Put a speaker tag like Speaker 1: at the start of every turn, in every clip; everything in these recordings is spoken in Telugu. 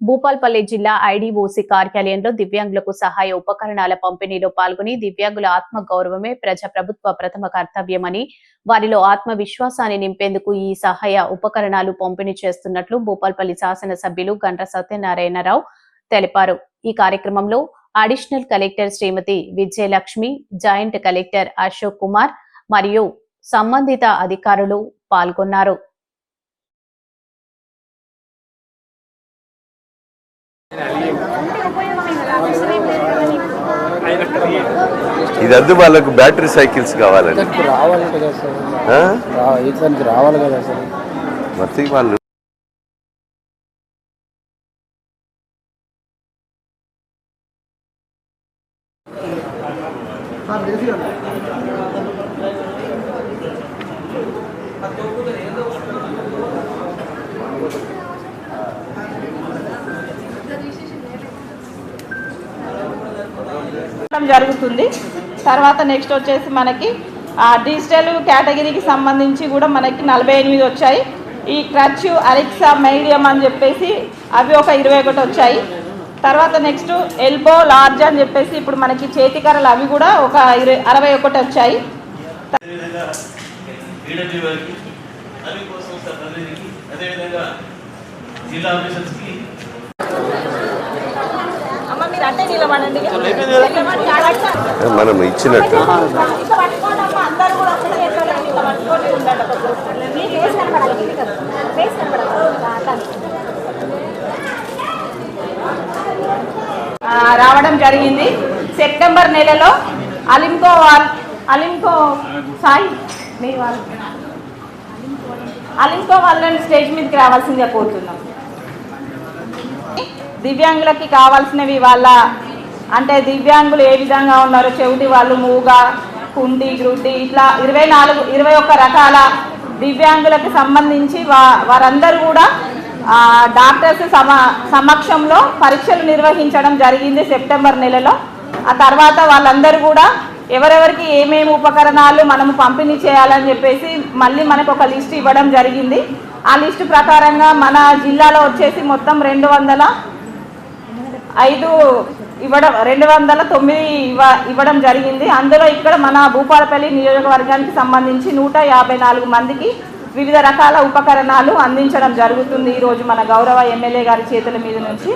Speaker 1: భూపాల్పల్లి జిల్లా ఐడీఓసీ కార్యాలయంలో దివ్యాంగులకు సహాయ ఉపకరణాల పంపిణీలో పాల్గొని దివ్యాంగుల ఆత్మ గౌరవమే ప్రజాప్రభుత్వ ప్రథమ కర్తవ్యమని వారిలో ఆత్మవిశ్వాసాన్ని నింపేందుకు ఈ సహాయ ఉపకరణాలు పంపిణీ చేస్తున్నట్లు భూపాల్పల్లి శాసనసభ్యులు గండ్ర సత్యనారాయణరావు తెలిపారు. ఈ కార్యక్రమంలో additional collector Srimathi Vijayalakshmi joint collector Ashok Kumar మరియు సంబంధిత అధికారులు పాల్గొన్నారు.
Speaker 2: ఇది వద్దు వాళ్ళకు బ్యాటరీ సైకిల్స్ కావాలండి.
Speaker 3: రావాలి కదా సార్.
Speaker 2: మరి వాళ్ళు
Speaker 4: జరుగుతుంది. తర్వాత నెక్స్ట్ వచ్చేసి మనకి డిజిటల్ కేటగిరీకి సంబంధించి కూడా మనకి నలభై ఎనిమిది వచ్చాయి. ఈ క్రచ్ అలెక్సా మీడియం అని చెప్పేసి అవి ఒక ఇరవై ఒకటి వచ్చాయి. తర్వాత నెక్స్ట్ ఎల్బో లార్జ్ అని చెప్పేసి ఇప్పుడు మనకి చేతికరలు అవి కూడా ఒక ఇరవై అరవై ఒకటి వచ్చాయి.
Speaker 5: జిల్లా ఆఫీసర్స్కి
Speaker 2: మనం ఇచ్చినట్టు.
Speaker 4: రావడం జరిగింది. సెప్టెంబర్ నెలలో అలింకో వాల్ అలింకో సాయి మీ వాళ్ళు అలింకో వాళ్ళని స్టేజ్ మీదకి రావాల్సిందిగా కోరుతున్నాం. దివ్యాంగులకి కావాల్సినవి వాళ్ళ అంటే దివ్యాంగులు ఏ విధంగా ఉన్నారో చెవిటి వాళ్ళు మూగ కుండి గ్రుడ్డి ఇట్లా ఇరవై నాలుగు ఇరవై ఒక్క రకాల దివ్యాంగులకు సంబంధించి వా వారందరూ కూడా డాక్టర్స్ సమ సమక్షంలో పరీక్షలు నిర్వహించడం జరిగింది సెప్టెంబర్ నెలలో. ఆ తర్వాత వాళ్ళందరూ కూడా ఎవరెవరికి ఏమేమి ఉపకరణాలు మనము పంపిణీ చేయాలని చెప్పేసి మళ్ళీ మనకు ఒక లిస్ట్ ఇవ్వడం జరిగింది. ఆ లిస్టు ప్రకారంగా మన జిల్లాలో వచ్చేసి మొత్తం రెండు వందల ఐదు ఇవ్వడం రెండు వందల తొమ్మిది ఇవ్వ ఇవ్వడం జరిగింది. అందులో ఇక్కడ మన భూపాలపల్లి నియోజకవర్గానికి సంబంధించి నూట యాభై నాలుగు మందికి వివిధ రకాల ఉపకరణాలు అందించడం జరుగుతుంది ఈరోజు మన గౌరవ ఎమ్మెల్యే గారి చేతుల మీద నుంచి.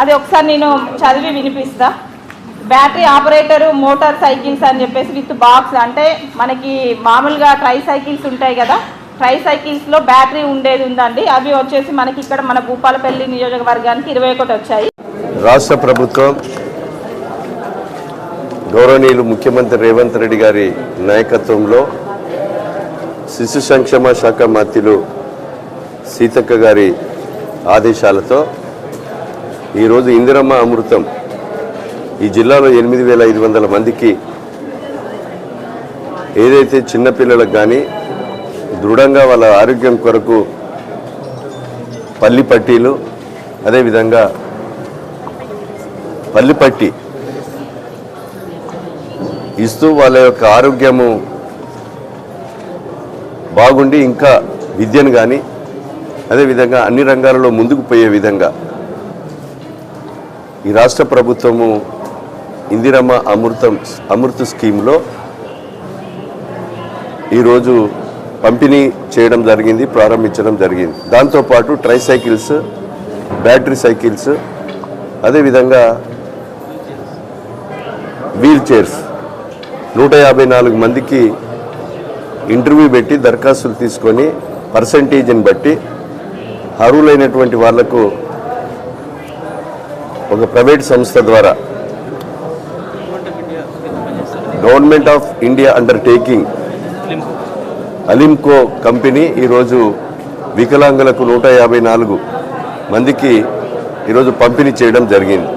Speaker 4: అది ఒకసారి నేను చదివి వినిపిస్తా. బ్యాటరీ ఆపరేటరు మోటార్ సైకిల్స్ అని చెప్పేసి విత్ బాక్స్. అంటే మనకి మామూలుగా ట్రై సైకిల్స్ ఉంటాయి కదా ట్రై సైకిల్స్లో బ్యాటరీ ఉండేది ఉందండి. అవి వచ్చేసి మనకి ఇక్కడ మన భూపాలపల్లి నియోజకవర్గానికి ఇరవై ఒకటి వచ్చాయి.
Speaker 2: రాష్ట్ర ప్రభుత్వం గౌరవనీయులు ముఖ్యమంత్రి రేవంత్ రెడ్డి గారి నాయకత్వంలో శిశు సంక్షేమ శాఖ మంత్రులు సీతక్క గారి ఆదేశాలతో ఈరోజు ఇందిరమ్మ అమృతం ఈ జిల్లాలో ఎనిమిది వేల ఐదు వందల మందికి ఏదైతే చిన్నపిల్లలకు కానీ దృఢంగా వాళ్ళ ఆరోగ్యం కొరకు పల్లి పట్టీలు అదేవిధంగా పల్లిపట్టి ఇస్తూ వాళ్ళ యొక్క ఆరోగ్యము బాగుండి ఇంకా విద్యను కానీ అదేవిధంగా అన్ని రంగాలలో ముందుకు పోయే విధంగా ఈ రాష్ట్ర ప్రభుత్వము ఇందిరమ్మ అమృతం అమృత స్కీమ్లో ఈరోజు పంపిణీ చేయడం జరిగింది ప్రారంభించడం జరిగింది. దాంతోపాటు ట్రై సైకిల్స్ బ్యాటరీ సైకిల్స్ అదేవిధంగా వీల్ చైర్స్. నూట యాభై నాలుగు మందికి ఇంటర్వ్యూ పెట్టి దరఖాస్తులు తీసుకొని పర్సంటేజ్ని బట్టి అర్హులైనటువంటి వాళ్ళకు ఒక ప్రైవేట్ సంస్థ ద్వారా government of India undertaking ALIMCO company ఈరోజు వికలాంగులకు నూట యాభై నాలుగు మందికి ఈరోజు పంపిణీ చేయడం జరిగింది.